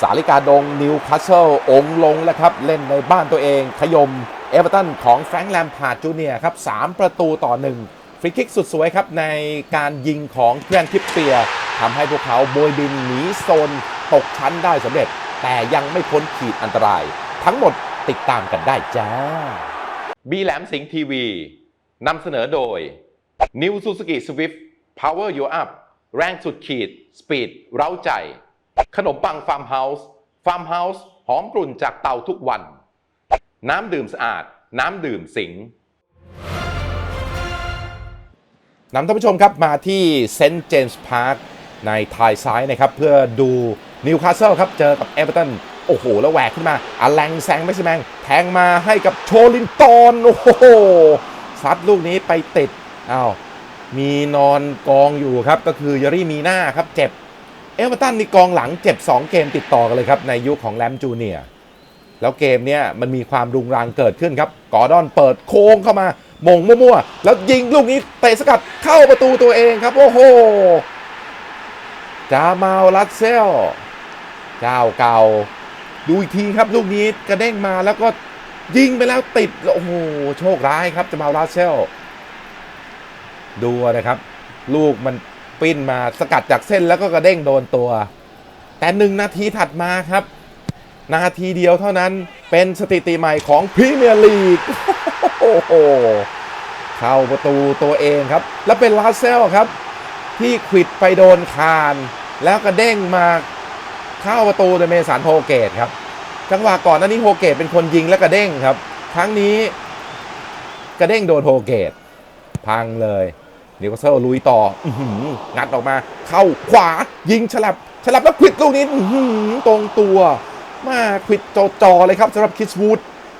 สาลิกาดงนิวคาสเซิลองลงแล้วครับ เล่นในบ้านตัวเองขยม เอเวอร์ตันของแฟรงค์แลมพาร์ดจูเนียครับ3ประตูต่อ1ฟรีคิกสุดสวยครับ ในการยิงของเคียนทิปเปียทำให้พวกเขาโบยบินหนีโซน ตกชั้นได้สำเร็จ แต่ยังไม่พ้นขีดอันตราย ทั้งหมดติดตามกันได้จ้า บีแหลมสิงห์ทีวีนำเสนอโดย New Suzuki Swift Power Your Up แรงสุดขีด สปีด เร้าใจ ขนมปังฟาร์มเฮาส์ฟาร์มเฮาส์หอมกลุ่นจากเตาทุกวัน น้ำดื่มสะอาด น้ำดื่มสิงนำท่านผู้ชมครับมาที่เซนต์เจมส์พาร์คในทายซ้ายนะครับ เพื่อดูนิวคาสเซิลครับ เจอกับเอเวอร์ตันโอ้โห แล้วแหวกขึ้นมาอแลงแซงไม่ใช่แมงแทงมาให้กับโชลินตอนโอ้โหซัดลูกนี้ไปติดอ้าวมีนอนกองอยู่ครับ ก็คือเยอรี่มีหน้าครับเจ็บ เอเวอร์ตันนี่กองหลังเจ็บ 2 เกมติดต่อกันเลยครับในยุคของแลมจูเนียร์แล้วเกมเนี้ยมันมีความรุงรังเกิดขึ้นครับ กอร์ดอนเปิดโค้งเข้ามามงมั่วๆ แล้วยิงลูกนี้เตะสกัดเข้าประตูตัวเองครับ โอ้โห จามาลลัดเซล เจ้าเก่า ดูอีกทีครับลูกนี้กระเด้งมาแล้วก็ยิงไปแล้วติด โอ้โห โชคร้ายครับจามาลลัดเซล ดูนะครับ ลูกมัน ปิ้นมาสกัดจากเส้นแล้วก็กระเด้งโดนตัว แต่หนึ่งนาทีถัดมาครับ นาทีเดียวเท่านั้นเป็นสถิติใหม่ของพรีเมียร์ลีกโอ้โหเข้าประตูตัวเองครับ แล้วเป็นลาเซลครับ ที่ขวิดไปโดนคาน แล้วกระเด้งมาเข้าประตูโดยเมสันโฮเกตครับ จังหวะก่อนหน้านี้โฮเกตเป็นคนยิงแล้วกระเด้งครับ ครั้งนี้กระเด้งโดนโฮเกตพังเลย นิวคาสเซิลลุยต่องัดออกมา เข้าขวายิงฉลับฉลับแล้วควิดลูกนี้ตรงตัว มาควิดจอๆเลยครับสำหรับคิสวูด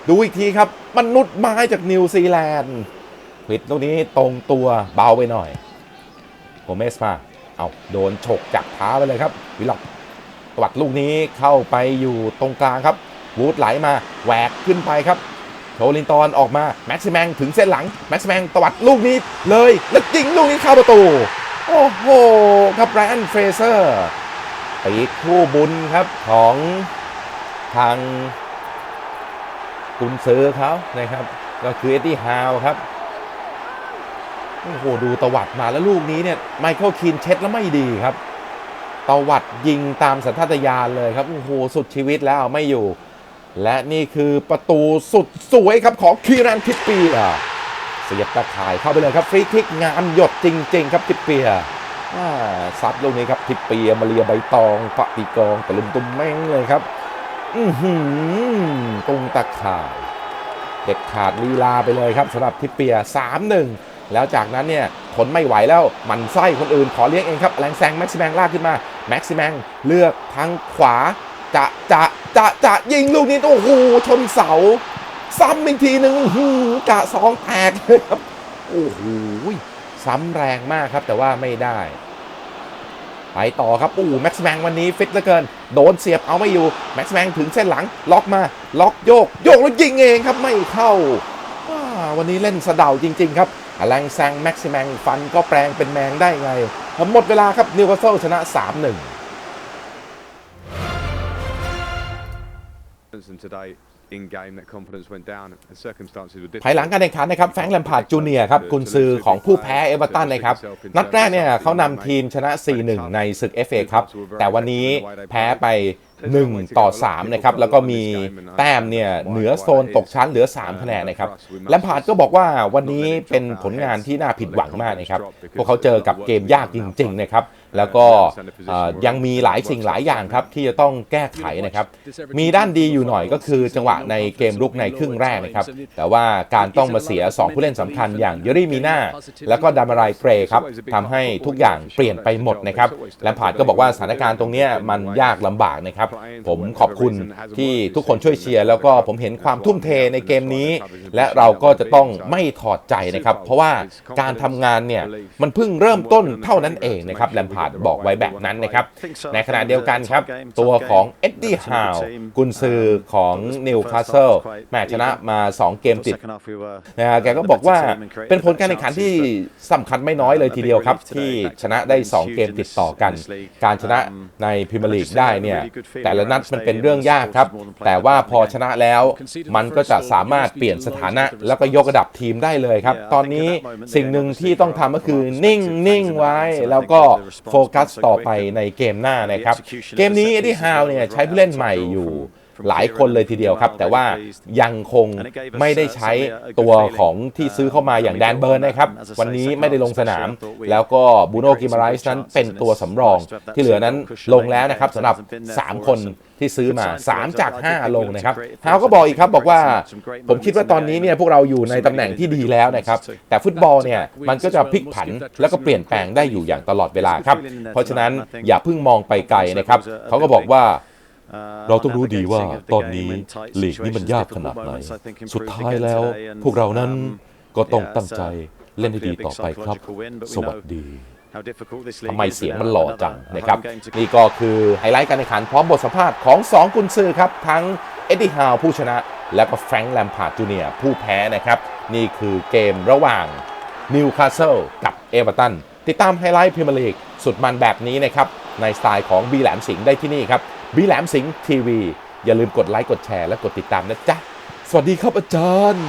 ดูอีกทีครับ มนุษย์ไม้จากนิวซีแลนด์ควิดลูกนี้ตรงตัวเบาไปหน่อยโกเมสมาเอาโดนฉกจากเท้าไปเลยครับ วิลล็อกตวัดลูกนี้เข้าไปอยู่ตรงกลางครับวูดไหลมาแหวกขึ้นไปครับ โชลินตอนออกมาแม็กซิแมงถึงเส้นหลังแม็กซิแมงตวัดลูกนี้เลย แล้วยิงลูกนี้เข้าประตู โอ้โหครับไรอันเฟรเซอร์ปีกคู่บุญครับของทางกุนซือเขานะครับ ก็คือเอ็ดดี้ฮาวครับโอ้โหดูตวัดมาแล้วลูกนี้เนี่ยไมเคิลคินเช็ดแล้วไม่ดีครับ ตวัดยิงตามสัญชาตญาณเลยครับ โอ้โห สุดชีวิตแล้วไม่อยู่ และนี่คือประตูสุดสวยครับของคีรันทิปเปียเสียบตะข่ายเข้าไปเลยครับฟรีคิกงามหยดจริง ๆ ครับทิปเปียซัดลูกนี้ครับทิปเปียมาเลียใบตองปะตีกองตะลุมตุ้มแม่งเลยครับ อือหือตรงตะข่ายเด็ดขาดลีลาไปเลยครับสำหรับทิปเปีย3-1 แล้วจากนั้นเนี่ยทนไม่ไหวแล้วมันไส้คนอื่นขอเลี้ยงเองครับแรงแซงแม็กซิแมงลากขึ้นมาแม็กซิแมงเลือกทางขวาจะจะ จะจะยิงลูกนี้โอ้โหชนเสา ซ้ำอีกทีหนึ่งหืกะสองแตกเลยครับ โอ้โหซ้ำแรงมากครับแต่ว่าไม่ได้ ไปต่อครับอู้แม็กซ์แมงวันนี้ฟิตเหลือเกิน โดนเสียบเอาไม่อยู่ แม็กซ์แมงถึงเส้นหลัง ล็อกมา ล็อกโยก โยกแล้วยิงเองครับไม่เข้าอ่าวันนี้เล่นสะเดาจริง ๆ ครับแรงแซงแม็กซ์แมงฟันก็แปลงเป็นแมงได้ไงหมดเวลาครับนิวคาสเซิลชนะ 3-1 ภายหลังการแข่งขันนะครับแฟรงค์แลมพาร์ดจูเนียร์ครับกุนซือของผู้แพ้เอเวอร์ตันนะครับ นัดแรกเนี่ยเขานำทีมชนะ 4-1 ในศึก FA ครับ แต่วันนี้แพ้ไป 1 ต่อ 3 นะครับ แล้วก็มีแต้มเนี่ย เหนือโซนตกชั้นเหลือ 3 คะแนนนะครับแลมพาร์ดก็บอกว่าวันนี้เป็นผลงานที่น่าผิดหวังมากนะครับ พวกเขาเจอกับเกมยากจริงๆนะครับ แล้วก็ยังมีหลายสิ่งหลายอย่างครับที่จะต้องแก้ไขนะครับ มีด้านดีอยู่หน่อยก็คือจังหวะในเกมรุกในครึ่งแรกนะครับ แต่ว่าการต้องมาเสีย 2 ผู้เล่นสำคัญอย่างเยอรี่มีนาแล้วก็ดามารายเกรย์ครับทำให้ทุกอย่างเปลี่ยนไปหมดนะครับแลมพาร์ดก็บอกว่าสถานการณ์ตรงนี้มันยากลำบากนะครับ ผมขอบคุณที่ทุกคนช่วยเชียร์แล้วก็ผมเห็นความทุ่มเทในเกมนี้ และเราก็จะต้องไม่ถอดใจนะครับ เพราะว่าการทำงานเนี่ยมันเพิ่งเริ่มต้นเท่านั้นเองนะครับแลมพาร์ดาร์ดบอกไว้แบบนั้นนะครับ ในขณะเดียวกันครับ ตัวของเอ็ดดี้ฮาวกุนซือของนิวคาสเซิลแมชนะมา 2 เกมติดนะฮะแกก็บอกว่าเป็นผลการแข่งขันที่สำคัญไม่น้อยเลยทีเดียวครับ ที่ชนะได้ 2 เกมติดต่อกัน การชนะในพรีเมียร์ลีกได้เนี่ยแต่ละนัดมันเป็นเรื่องยากครับ แต่ว่าพอชนะแล้วมันก็จะสามารถเปลี่ยนสถานะ แล้วก็ยกระดับทีมได้เลยครับ ตอนนี้สิ่งหนึ่งที่ต้องทำก็คือนิ่งนิ่งไว้แล้วก็โฟกัสต่อไปในเกมหน้านะครับ เกมนี้เอ็ดดี้ฮาวเนี่ยใช้ผู้เล่นใหม่อยู่ หลายคนเลยทีเดียวครับ แต่ว่ายังคงไม่ได้ใช้ตัวของที่ซื้อเข้ามาอย่างแดนเบิร์นนะครับ วันนี้ไม่ได้ลงสนาม แล้วก็บูโนกิมาไรส์นั้นเป็นตัวสำรอง ที่เหลือนั้นลงแล้วนะครับสำหรับ 3 คนที่ซื้อมา 3 จาก 5 ลงนะครับฮาวก็บอกอีกครับบอกว่า ผมคิดว่าตอนนี้เนี่ยพวกเราอยู่ในตำแหน่งที่ดีแล้วนะครับ แต่ฟุตบอลเนี่ยมันก็จะพลิกผันแล้วก็เปลี่ยนแปลงได้อยู่อย่างตลอดเวลาครับ เพราะฉะนั้นอย่าเพิ่งมองไปไกลนะครับเขาก็บอกว่า เราต้องรู้ดีว่าตอนนี้ลีกนี้มันยากขนาดไหน สุดท้ายแล้ว พวกเรานั้นก็ต้องตั้งใจเล่นให้ดีต่อไปครับ สวัสดีทำไมเสียงมันหล่อจังนะครับ นี่ก็คือไฮไลท์การแข่งขันพร้อมบทสัมภาษณ์ของ 2 กุนซือครับ ทั้งเอ็ดดี้ฮาวผู้ชนะ และก็แฟรงค์แลมพาร์ดจูเนียร์ผู้แพ้นะครับ นี่คือเกมระหว่างนิวคาสเซิลกับเอเวอร์ตันติดตามไฮไลท์พรีเมียร์ลีกสุดมันแบบนี้นะครับ ในสไตล์ของบีแหลมสิงห์ได้ที่นี่ครับ บีแหลมสิงห์ทีวี อย่าลืมกดไลค์กดแชร์และกดติดตามนะจ๊ะ สวัสดีครับอาจารย์